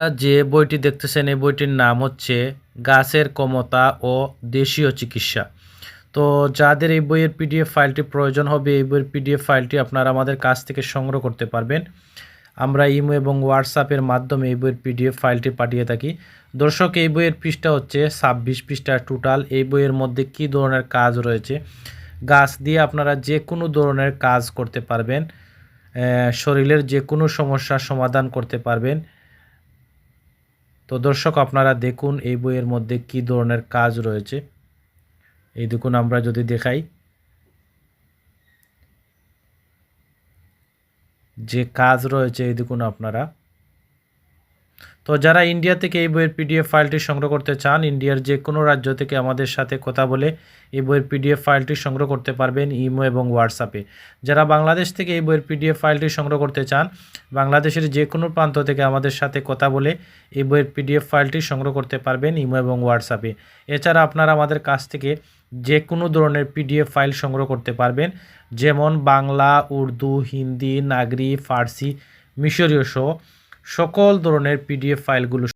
যে বইটি দেখতেছেন, এই বইটির নাম হচ্ছে গাছের ক্ষমতা ও দেশীয় চিকিৎসা। তো যাদের এই বইয়ের পিডিএফ ফাইলটি প্রয়োজন হবে, এই বইয়ের পিডিএফ ফাইলটি আপনারা আমাদের কাছ থেকে সংগ্রহ করতে পারবেন। আমরা ইমো এবং হোয়াটসঅ্যাপের মাধ্যমে এই বইয়ের পিডিএফ ফাইলটি পাঠিয়ে থাকি। দর্শক, এই বইয়ের পৃষ্ঠা হচ্ছে ছাব্বিশ পৃষ্ঠা টোটাল এই বইয়ের মধ্যে কি ধরনের কাজ রয়েছে? গাছ দিয়ে আপনারা যে কোনো ধরনের কাজ করতে পারবেন। শরীরের যে কোনো সমস্যার সমাধান করতে পারবেন। তো দর্শক, আপনারা দেখুন এই বইয়ের মধ্যে কি ধরনের কাজ রয়েছে। এই দেখুন, আমরা যদি দেখাই, যে কাজ রয়েছে, এই দেখুন আপনারা। তো যারা ইন্ডিয়া থেকে এই বইয়ের পিডিএফ ফাইলটি সংগ্রহ করতে চান ইন্ডিয়ার যে কোনো রাজ্য থেকে আমাদের সাথে কথা বলে এই বইয়ের পিডিএফ ফাইলটি সংগ্রহ করতে পারবেন ইমো এবং হোয়াটসঅ্যাপে। যারা বাংলাদেশ থেকে এই বইয়ের পিডিএফ ফাইলটি সংগ্রহ করতে চান, বাংলাদেশের যে কোনো প্রান্ত থেকে আমাদের সাথে কথা বলে এই বইয়ের পিডিএফ ফাইলটি সংগ্রহ করতে পারবেন ইমো এবং হোয়াটসঅ্যাপে। এছাড়া আপনারা আমাদের কাছ থেকে যে কোনো ধরনের পিডিএফ ফাইল সংগ্রহ করতে পারবেন, যেমন বাংলা, উর্দু, হিন্দি, নাগরি, ফার্সি, মিশরীয় সহ। সকল ধরনের পিডিএফ ফাইলগুলো